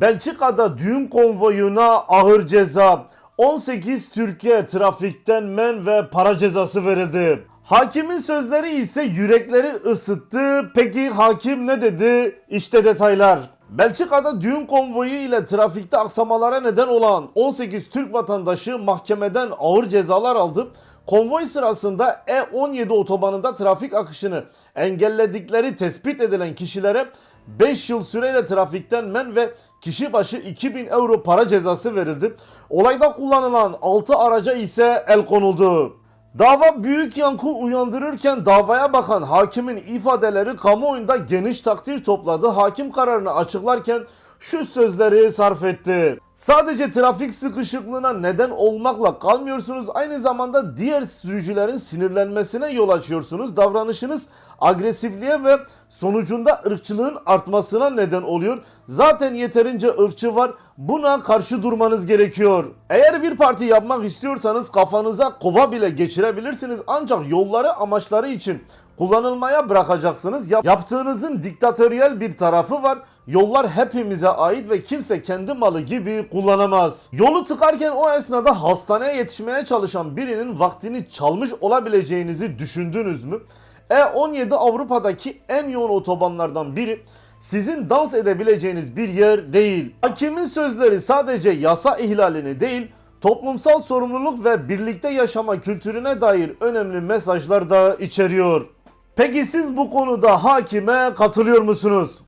Belçika'da düğün konvoyuna ağır ceza. 18 Türkiye trafikten men ve para cezası verildi. Hakimin sözleri ise yürekleri ısıttı. Peki hakim ne dedi? İşte detaylar. Belçika'da düğün konvoyu ile trafikte aksamalara neden olan 18 Türk vatandaşı mahkemeden ağır cezalar aldı. Konvoy sırasında E17 otobanında trafik akışını engelledikleri tespit edilen kişilere 5 yıl süreyle trafikten men ve kişi başı 2000 euro para cezası verildi. Olayda kullanılan 6 araca ise el konuldu. Dava büyük yankı uyandırırken davaya bakan hakimin ifadeleri kamuoyunda geniş takdir topladı. Hakim kararını açıklarken şu sözleri sarf etti. Sadece trafik sıkışıklığına neden olmakla kalmıyorsunuz. Aynı zamanda diğer sürücülerin sinirlenmesine yol açıyorsunuz. Davranışınız agresifliğe ve sonucunda ırkçılığın artmasına neden oluyor. Zaten yeterince ırkçı var. Buna karşı durmanız gerekiyor. Eğer bir parti yapmak istiyorsanız kafanıza kova bile geçirebilirsiniz. Ancak yolları amaçları için kullanılmaya bırakacaksınız. Yap- yaptığınızın diktatöryel bir tarafı var. Yollar hepimize ait ve kimse kendi malı gibi kullanamaz. Yolu tıkarken o esnada hastaneye yetişmeye çalışan birinin vaktini çalmış olabileceğinizi düşündünüz mü? E17 Avrupa'daki en yoğun otobanlardan biri sizin dans edebileceğiniz bir yer değil. Hakimin sözleri sadece yasa ihlalini değil, toplumsal sorumluluk ve birlikte yaşama kültürüne dair önemli mesajlar da içeriyor. Peki siz bu konuda hakime katılıyor musunuz?